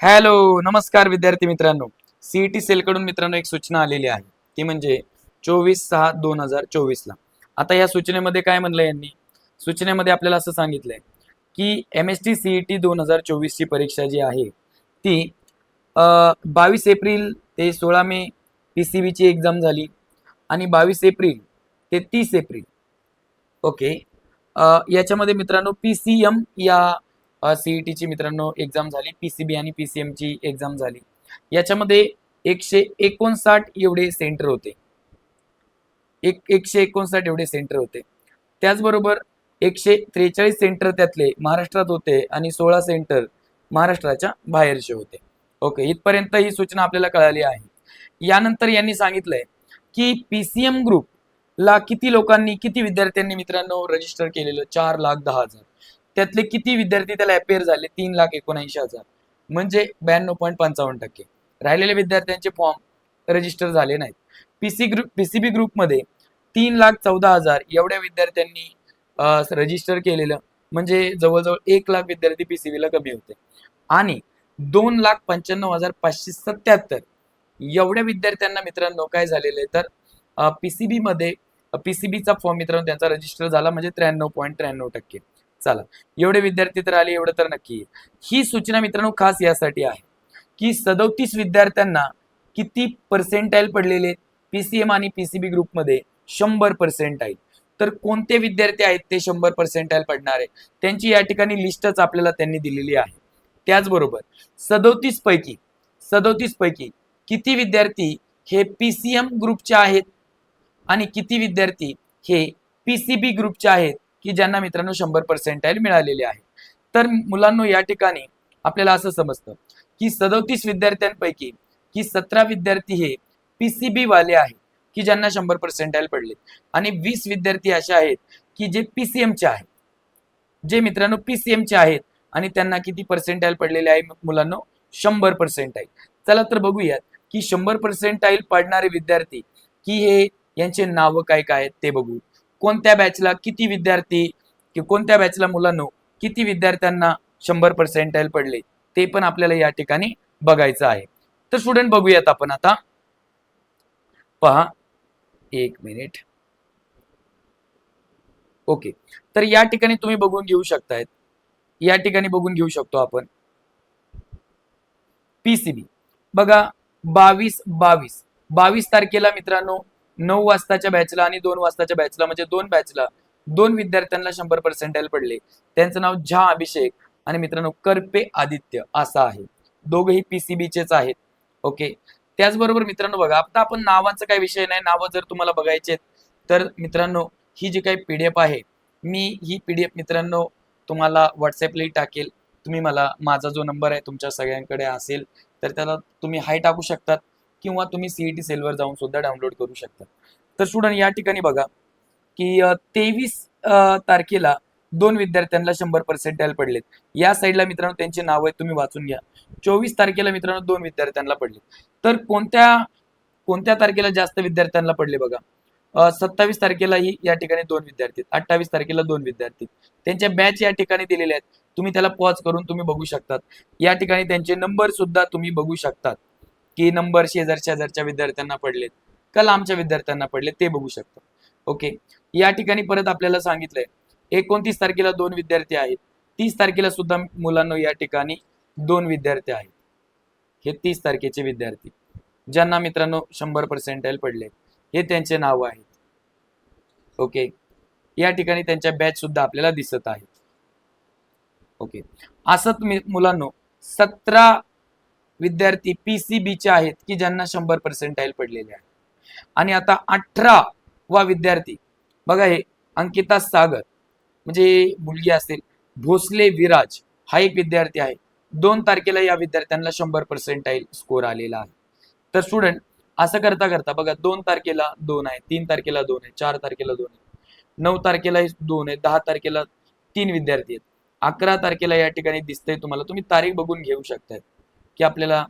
Hello नमस्कार विद्यार्थी मित्रांनो. सीईटी सेलकडून मित्रांनो एक सूचना आलेली आहे. ती म्हणजे चोवीस सहा दोन हजार चोवीसला आता या सूचनेमध्ये काय म्हणलं यांनी? सूचनेमध्ये आपल्याला असं सांगितलंय की एम एस टी सीईटी दोन हजार चोवीसची परीक्षा जी आहे ती बावीस एप्रिल ते सोळा मे पी सी बीची एक्झाम झाली आणि बावीस एप्रिल ते तीस एप्रिल. ओके? याच्यामध्ये मित्रांनो पी सी एम या सीई मित्रांनो एक्झाम झाली पीसीबी आणि पी एक्झाम झाली. याच्यामध्ये एकशे एकोणसाठ एवढे सेंटर होते. एक एकशे एकोणसाठ एवढे सेंटर होते. त्याचबरोबर एकशे त्रेचाळीस सेंटर त्यातले महाराष्ट्रात होते आणि सोळा सेंटर महाराष्ट्राच्या बाहेरचे होते. ओके इथपर्यंत ही सूचना आपल्याला कळाली आहे. यानंतर यांनी सांगितलंय की पी सी एम ग्रुपला किती लोकांनी किती विद्यार्थ्यांनी मित्रांनो रजिस्टर केलेलं? चार लाख दहा हजार. त्यातले किती विद्यार्थी त्याला अपेअर झाले? तीन लाख एकोणऐंशी हजार. म्हणजे ब्याण्णव पॉईंट पंचावन्न टक्के. राहिलेल्या विद्यार्थ्यांचे फॉर्म रजिस्टर झाले नाहीत. P C group P C B ग्रुपमध्ये तीन लाख चौदा हजार एवढ्या विद्यार्थ्यांनी रजिस्टर केलेलं. म्हणजे जवळजवळ एक लाख विद्यार्थी पी सी बीला कमी होते. आणि दोन लाख पंच्याण्णव हजार पाचशे सत्याहत्तर एवढ्या विद्यार्थ्यांना मित्रांनो काय झालेलं आहे? तर पी सी बीमध्ये पी सी बीचा फॉर्म मित्रांनो त्यांचा रजिस्टर झाला म्हणजे त्र्याण्णव पॉईंट त्र्याण्णव टक्के. चला एवढे विद्यार्थी तर आले एवढं तर नक्की. ही सूचना मित्रांनो खास यासाठी आहे की सदोतीस विद्यार्थ्यांना किती पर्सेंटाईल पडलेले पी सी एम आणि पी सी बी ग्रुपमध्ये शंभर पर्सेंटाईल तर कोणते विद्यार्थी आहेत ते शंभर पर्सेंटाईल पडणारे त्यांची या ठिकाणी लिस्टच आपल्याला त्यांनी दिलेली आहे. त्याचबरोबर सदोतीस पैकी सदोतीस पैकी किती विद्यार्थी हे पी सी एम ग्रुपचे आहेत? आणि किती विद्यार्थी हे पी सी बी ग्रुपचे आहेत? की ज्यांना मित्रांनो शंभर पर्सेंटाईल मिळालेले आहे तर मुलांनो या ठिकाणी आपल्याला असं समजतं की सदोतीस विद्यार्थ्यांपैकी की सतरा विद्यार्थी हे पी सी बी वाले आहेत की ज्यांना शंभर पर्सेंटाईल पडले. आणि वीस विद्यार्थी असे आहेत की जे पी सी एमचे आहेत. जे मित्रांनो पी सी एमचे आहेत आणि त्यांना किती पर्सेंटाईल पडलेले आहे मुलांनो? शंभर पर्सेंटाईल चला तर बघूयात की शंभर पर्सेंटाईल पडणारे विद्यार्थी की हे यांचे नावं काय काय आहेत ते बघू. कोणत्या बॅचला किती विद्यार्थी कि कोणत्या बॅचला मुलांनो किती विद्यार्थ्यांना शंभर पर्सेंटाईल पडले ते पण आपल्याला या ठिकाणी बघायचं आहे. तर स्टुडंट बघूयात आपण आता. पहा. एक मिनिट ओके तर या ठिकाणी तुम्ही बघून घेऊ शकतायत या ठिकाणी बघून घेऊ शकतो आपण. पीसीबी बघा बावीस बावीस. बावीस तारखेला मित्रांनो नऊ वाजताच्या बॅचला आणि दोन वाजताच्या बॅचला म्हणजे दोन बॅचला दोन विद्यार्थ्यांना शंभर पर्सेंटाईल पडले. त्यांचं नाव झा अभिषेक आणि मित्रांनो करपे आदित्य असं आहे. दोघही पीसीबीचेच आहेत. ओके त्याचबरोबर मित्रांनो बघा आता आपण नावाचा काही विषय नाही. नावं जर तुम्हाला बघायचे तर मित्रांनो ही जी काही पीडीएफ आहे मी ही पीडीएफ मित्रांनो तुम्हाला व्हॉट्सअपलाही टाकेल. तुम्ही मला माझा जो नंबर आहे तुमच्या सगळ्यांकडे असेल तर त्याला तुम्ही हाय टाकू शकतात. किंवा तुम्ही सीईटी सेलवर जाऊन सुद्धा डाउनलोड करू शकता. तर स्टुडंट या ठिकाणी बघा की तेवीस तारखेला दोन विद्यार्थ्यांना शंभर पर्सेंटाईल पडलेत. या साईडला मित्रांनो त्यांची नाव आहेत तुम्ही वाचून घ्या. चोवीस तारखेला मित्रांनो दोन विद्यार्थ्यांना पडले तर कोणत्या कोणत्या तारखेला जास्त विद्यार्थ्यांना पडले बघा? सत्तावीस तारखेलाही या ठिकाणी दोन विद्यार्थी अठ्ठावीस तारखेला दोन विद्यार्थी त्यांच्या बॅच या ठिकाणी दिलेल्या आहेत. तुम्ही त्याला पॉज करून तुम्ही बघू शकतात. या ठिकाणी त्यांचे नंबर सुद्धा तुम्ही बघू शकतात. की नंबर शेजार शेजारच्या विद्यार्थ्यांना पडलेत का लांबच्या विद्यार्थ्यांना पडले ते बघू शकतो ओके या ठिकाणी परत आपल्याला सांगितलंय एकोणतीस तारखेला दोन विद्यार्थी आहेत. तीस तारखेला सुद्धा मुलांना या ठिकाणी दोन विद्यार्थी आहेत. हे तीस तारखेचे विद्यार्थी. ज्यांना मित्रांनो शंभर पर्सेंटाईल पडले हे त्यांचे नाव आहेत. ओके या ठिकाणी त्यांच्या बॅच सुद्धा आपल्याला दिसत आहेत. ओके असंच मुलांनो सतरा विद्यार्थी पी सी बीचे आहेत की ज्यांना शंभर पर्सेंटाईल पडलेले आहेत. आणि आता अठरा वा विद्यार्थी बघा हे अंकिता सागर म्हणजे मुलगी असेल भोसले विराज हा एक विद्यार्थी आहे. दोन तारखेला या विद्यार्थ्यांना शंभर पर्सेंटाईल स्कोर आलेला आहे. तर स्टुडंट असं करता करता बघा दोन तारखेला दोन आहे तीन तारखेला दोन आहे चार तारखेला दोन आहे नऊ तारखेला दोन आहे दहा तारखेला तीन विद्यार्थी आहेत. अकरा तारखेला या ठिकाणी दिसतंय तुम्हाला तुम्ही तारीख बघून घेऊ शकताय. की आपल्याला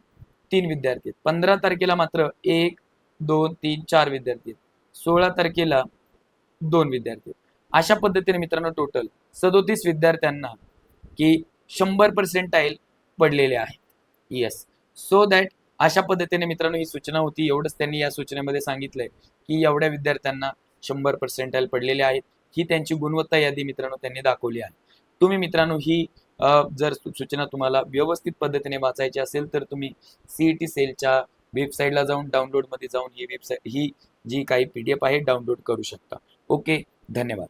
तीन विद्यार्थी आहेत. पंधरा तारखेला मात्र एक दोन तीन चार विद्यार्थी आहेत. सोळा तारखेला दोन विद्यार्थी अशा पद्धतीने मित्रांनो टोटल सदोतीस विद्यार्थ्यांना की शंभर पर्सेंटाईल पडलेले आहेत येस सो दॅट अशा पद्धतीने मित्रांनो ही सूचना होती. एवढंच त्यांनी या सूचनेमध्ये सांगितलंय की एवढ्या विद्यार्थ्यांना शंभर पर्सेंटाईल पडलेले आहेत. ही त्यांची गुणवत्ता यादी मित्रांनो त्यांनी दाखवली आहे. तुम्ही मित्रांनो ही जर सूचना तुम्हाला व्यवस्थित पद्धतीने वाचायची असेल तर तुम्ही सीईटी सेलच्या वेबसाईटला जाऊन डाउनलोडमध्ये जाऊन ही वेबसाईट ही जी काही पी डी एफ आहे डाउनलोड करू शकता. ओके धन्यवाद.